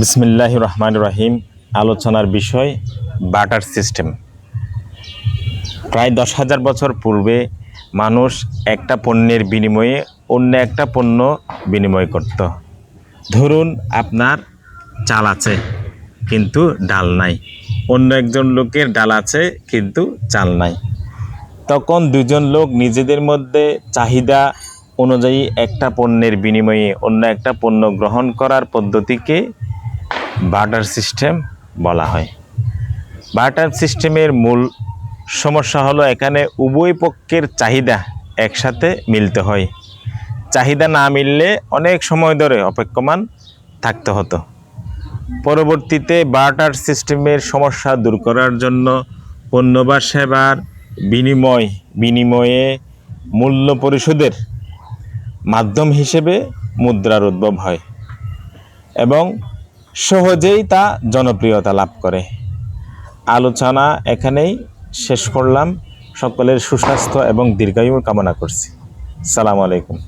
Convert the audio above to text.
বিসমিল্লাহ রহমান রহিম। আলোচনার বিষয়, বাটার সিস্টেম। প্রায় দশ হাজার বছর পূর্বে মানুষ একটা পণ্যের বিনিময়ে অন্য একটা পণ্য বিনিময় করত। ধরুন, আপনার চাল আছে, কিন্তু ডাল নাই। অন্য একজন লোকের ডাল আছে, কিন্তু চাল নাই। তখন দুজন লোক নিজেদের মধ্যে চাহিদা অনুযায়ী একটা পণ্যের বিনিময়ে অন্য একটা পণ্য গ্রহণ করার পদ্ধতিকে বার্টার সিস্টেম বলা হয়। বার্টার সিস্টেমের মূল সমস্যা হলো এখানে উভয় পক্ষের চাহিদা একসাথে মিলতে হয়। চাহিদা না মিললে অনেক সময় ধরে অপেক্ষমান থাকতে হতো। পরবর্তীতে বার্টার সিস্টেমের সমস্যা দূর করার জন্য পণ্য বা সেবার বিনিময়, বিনিময়ে মূল্য পরিশোধের মাধ্যম হিসেবে মুদ্রার উদ্ভব হয়। এবং সহজেই তা জনপ্রিয়তা লাভ করে। আলোচনা এখানেই শেষ করলাম। সকলের সুস্বাস্থ্য এবং দীর্ঘায়ু কামনা করছি। সালাম আলাইকুম।